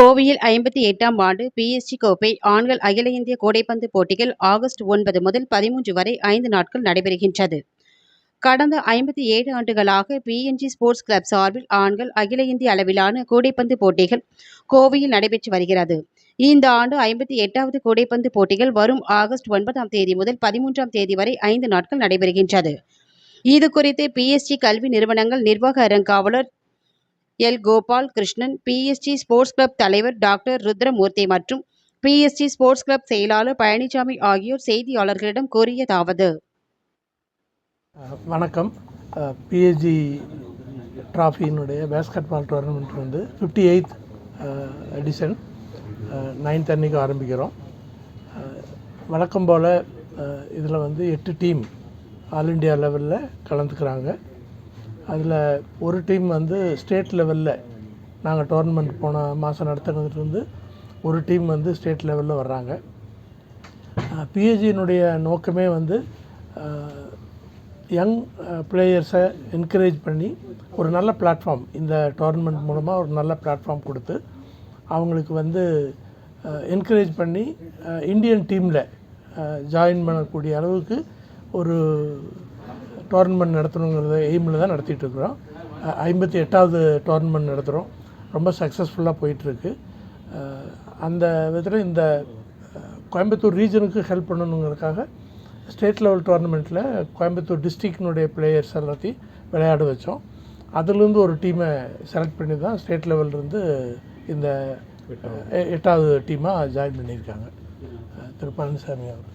கோவையில் ஐம்பத்தி எட்டாம் ஆண்டு பிஎஸ்டி கோப்பை ஆண்கள் அகில இந்திய கூடைப்பந்து போட்டிகள் ஆகஸ்ட் ஒன்பது முதல் பதிமூன்று வரை ஐந்து நாட்கள் நடைபெறுகின்றது. கடந்த ஐம்பத்தி ஏழு ஆண்டுகளாக பிஎன்ஜி ஸ்போர்ட்ஸ் கிளப் சார்பில் ஆண்கள் அகில இந்திய அளவிலான கூடைப்பந்து போட்டிகள் கோவையில் நடைபெற்று வருகிறது. இந்த ஆண்டு ஐம்பத்தி எட்டாவது கூடைப்பந்து போட்டிகள் வரும் ஆகஸ்ட் ஒன்பதாம் தேதி முதல் பதிமூன்றாம் தேதி வரை ஐந்து நாட்கள் நடைபெறுகின்றது. இது குறித்து பிஎஸ்டி கல்வி நிறுவனங்கள் நிர்வாக அறங்காவலர் L. Gopal Krishnan BST sports club தலைவர் டாக்டர் ருத்ரமூர்த்தி மற்றும் பிஎஸ்டி ஸ்போர்ட்ஸ் கிளப் செயலாளர் பழனிசாமி ஆகியோர் செய்தியாளர்களிடம் கூறியதாவது. வணக்கம். பிஎஸ்டி ட்ராஃபியினுடைய பேஸ்கெட் பால் டோர்னமெண்ட் வந்து ஃபிஃப்டி எயித் எடிஷன் நைன்த் அன்னைக்கு ஆரம்பிக்கிறோம். வழக்கம் போல் இதில் வந்து எட்டு டீம் ஆல் இண்டியா லெவலில் கலந்துக்கிறாங்க. அதில் ஒரு டீம் வந்து ஸ்டேட் லெவலில் நாங்கள் டோர்னமெண்ட் போன மாதம் நடத்துனதுலேருந்து ஒரு டீம் வந்து ஸ்டேட் லெவலில் வர்றாங்க. பிஹெச்சியினுடைய நோக்கமே வந்து யங் பிளேயர்ஸை என்கரேஜ் பண்ணி ஒரு நல்ல பிளாட்ஃபார்ம் இந்த டோர்னமெண்ட் மூலமாக ஒரு நல்ல பிளாட்ஃபார்ம் கொடுத்து அவங்களுக்கு வந்து என்கரேஜ் பண்ணி இந்தியன் டீமில் ஜாயின் பண்ணக்கூடிய அளவுக்கு ஒரு டோர்னமெண்ட் நடத்தணுங்கிறத எய்மில் தான் நடத்திட்டுருக்குறோம். ஐம்பத்தி எட்டாவது டோர்னமெண்ட் நடத்துகிறோம் ரொம்ப சக்ஸஸ்ஃபுல்லாக போயிட்டுருக்கு. அந்த விதத்தில் இந்த கோயம்புத்தூர் ரீஜனுக்கு ஹெல்ப் பண்ணணுங்கிறதுக்காக ஸ்டேட் லெவல் டோர்னமெண்ட்டில் கோயம்புத்தூர் டிஸ்ட்ரிக்டினுடைய பிளேயர்ஸ் எல்லாத்தையும் விளையாட வச்சோம். அதுலேருந்து ஒரு டீமை செலக்ட் பண்ணி தான் ஸ்டேட் லெவல்லேருந்து இந்த எட்டாவது டீமாக ஜாயின் பண்ணியிருக்காங்க. திரு பழனிசாமி அவர்